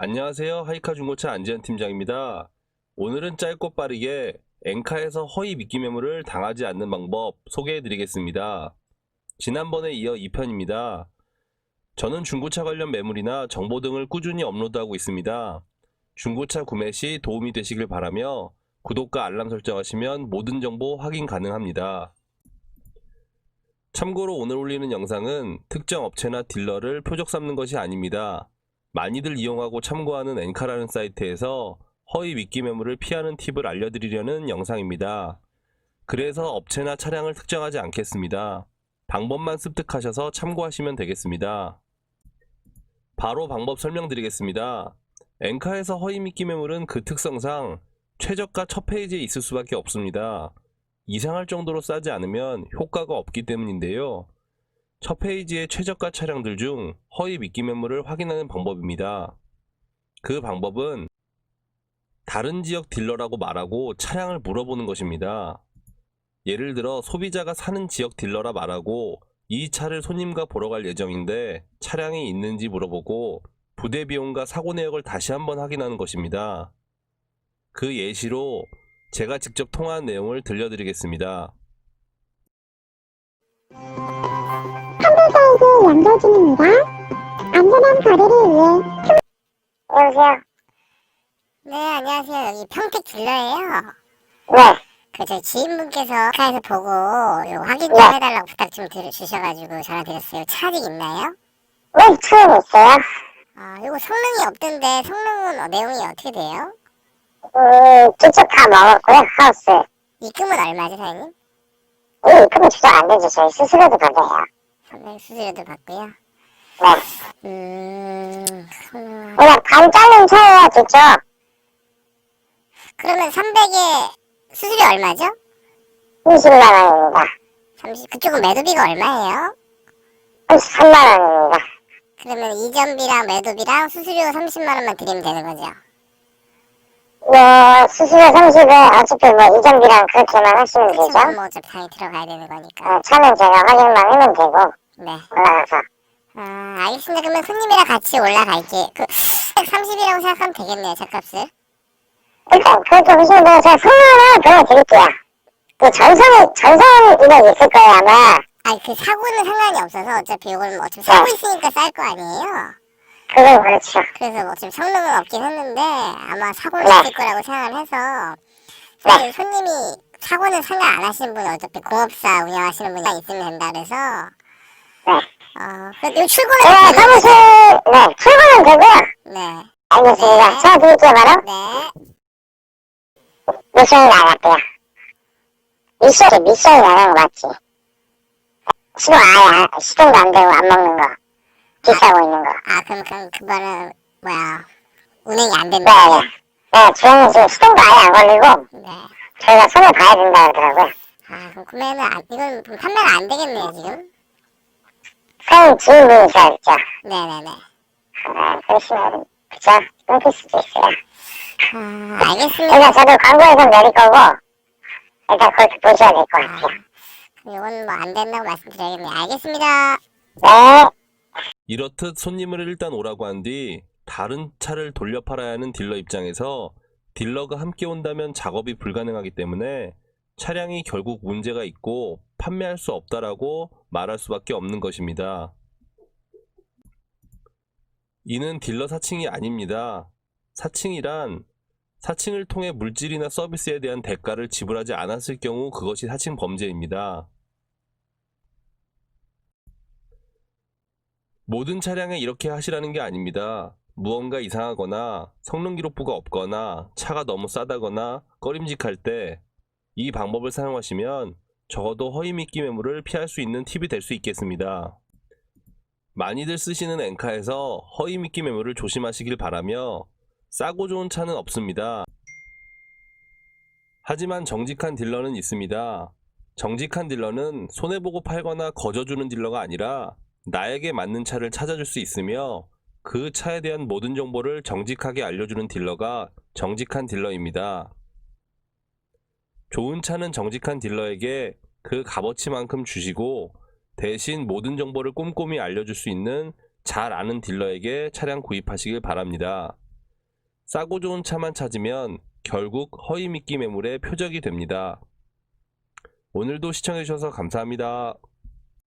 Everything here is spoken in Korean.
안녕하세요. 하이카 중고차 안지현 팀장입니다. 오늘은 짧고 빠르게 엔카에서 허위 미끼 매물을 당하지 않는 방법 소개해 드리겠습니다. 지난번에 이어 2편입니다. 저는 중고차 관련 매물이나 정보 등을 꾸준히 업로드하고 있습니다. 중고차 구매 시 도움이 되시길 바라며 구독과 알람 설정하시면 모든 정보 확인 가능합니다. 참고로 오늘 올리는 영상은 특정 업체나 딜러를 표적 삼는 것이 아닙니다. 많이들 이용하고 참고하는 엔카라는 사이트에서 허위 미끼 매물을 피하는 팁을 알려드리려는 영상입니다. 그래서 업체나 차량을 특정하지 않겠습니다. 방법만 습득하셔서 참고하시면 되겠습니다. 바로 방법 설명드리겠습니다. 엔카에서 허위 미끼 매물은 그 특성상 최저가 첫 페이지에 있을 수밖에 없습니다. 이상할 정도로 싸지 않으면 효과가 없기 때문인데요. 첫 페이지의 최저가 차량들 중 허위 미끼 매물을 확인하는 방법입니다. 그 방법은 다른 지역 딜러라고 말하고 차량을 물어보는 것입니다. 예를 들어 소비자가 사는 지역 딜러라 말하고 이 차를 손님과 보러 갈 예정인데 차량이 있는지 물어보고 부대 비용과 사고 내역을 다시 한번 확인하는 것입니다. 그 예시로 제가 직접 통화한 내용을 들려드리겠습니다. 컴퓨터에서 연결중입니다. 안전한 거리를 위해 여보세요? 네, 안녕하세요. 여기 평택 딜러예요. 네, 그 저희 지인분께서 카에서 보고 요 확인 좀 네. 해달라고 부탁 좀 드- 주셔가지고 전화드렸어요. 차 아직 있나요? 왜 처음 있어요? 아, 요거 성능이 없던데 성능은 어, 내용이 어떻게 돼요? 음, 두쪽 다 먹었고요, 하우스. 입금은 얼마죠, 사장님? 이 입금은 조정 안 되죠, 저희 스스로도 받아요. 선배 수수료도 받고요. 네. 음. 그냥 반 자른 차예요, 두쪽. 그러면 300에 수수료 얼마죠? 20만 원입니다. 30, 그쪽은 매도비가 얼마예요? 3만 원입니다. 그러면 이전비랑 매도비랑 수수료 30만 원만 드리면 되는 거죠? 네, 수수료 30에 어차피 뭐 이전비랑 그렇게만 하시면 되죠. 뭐 어차피 당연히 들어가야 되는 거니까. 어, 차는 제가 확인만 하면 되고, 네. 올라가서. 아, 알겠습니다. 그러면 손님이랑 같이 올라갈게. 그, 130이라고 생각하면 되겠네요, 차값을. 일단 그렇게 보시면 돼요. 제가 성능 하나 보여드릴게요. 그 전선이, 전선 이거 있을 거예요, 아마. 아니, 그 사고는 상관이 없어서 어차피 이걸 뭐 어차피 사고 있으니까 쌀 거 아니에요? 그건 그렇죠. 그래서 뭐 어차피 성능은 없긴 했는데 아마 사고는 네. 있을 거라고 생각을 해서 사실 손님이 사고는 상관 안 하시는 분 어차피 공업사 운영하시는 분이 있으면 된다 그래서 네. 어, 그 출근을 제가 해야 되는 사무실, 네, 출근은 되고요. 네. 알겠습니다. 전화 드릴게요, 바로. 네. 미션이 나갔대요. 미션이, 미션이 나간 거 맞지? 시동 아예, 안- 시동도 안 되고 안 먹는 거. 비싸고 있는 거. 아, 그럼, 그럼 그거는 뭐야 운행이 안 네, 된다. 네. 네, 저희는 지금 시동도 아예 안 걸리고, 네. 저희가 손을 봐야 된다 그러더라고요. 아, 그럼 구매는 안, 이건 그럼 판매가 안 되겠네요, 지금. 사장님 지인분이셔야죠. 네네네. 아, 그러시면, 그쵸? 끊길 수도 있어요. 아, 알겠습니다. 일단 저도 광고에선 내릴 거고, 일단 그렇게 보셔야 될것 아, 같아요. 이건 뭐 안 된다고 말씀드려야겠네요. 알겠습니다. 네. 이렇듯 손님을 일단 오라고 한 뒤 다른 차를 돌려 팔아야 하는 딜러 입장에서 딜러가 함께 온다면 작업이 불가능하기 때문에 차량이 결국 문제가 있고 판매할 수 없다라고 말할 수밖에 없는 것입니다. 이는 딜러 사칭이 아닙니다. 사칭이란 사칭을 통해 물질이나 서비스에 대한 대가를 지불하지 않았을 경우 그것이 사칭 범죄입니다. 모든 차량에 이렇게 하시라는 게 아닙니다. 무언가 이상하거나 성능 기록부가 없거나 차가 너무 싸다거나 꺼림직할 때 이 방법을 사용하시면 적어도 허위 미끼 매물을 피할 수 있는 팁이 될 수 있겠습니다. 많이들 쓰시는 엔카에서 허위 미끼 매물을 조심하시길 바라며 싸고 좋은 차는 없습니다. 하지만 정직한 딜러는 있습니다. 정직한 딜러는 손해보고 팔거나 거저주는 딜러가 아니라 나에게 맞는 차를 찾아줄 수 있으며 그 차에 대한 모든 정보를 정직하게 알려주는 딜러가 정직한 딜러입니다. 좋은 차는 정직한 딜러에게 그 값어치만큼 주시고 대신 모든 정보를 꼼꼼히 알려줄 수 있는 잘 아는 딜러에게 차량 구입하시길 바랍니다. 싸고 좋은 차만 찾으면 결국 허위 미끼 매물의 표적이 됩니다. 오늘도 시청해주셔서 감사합니다.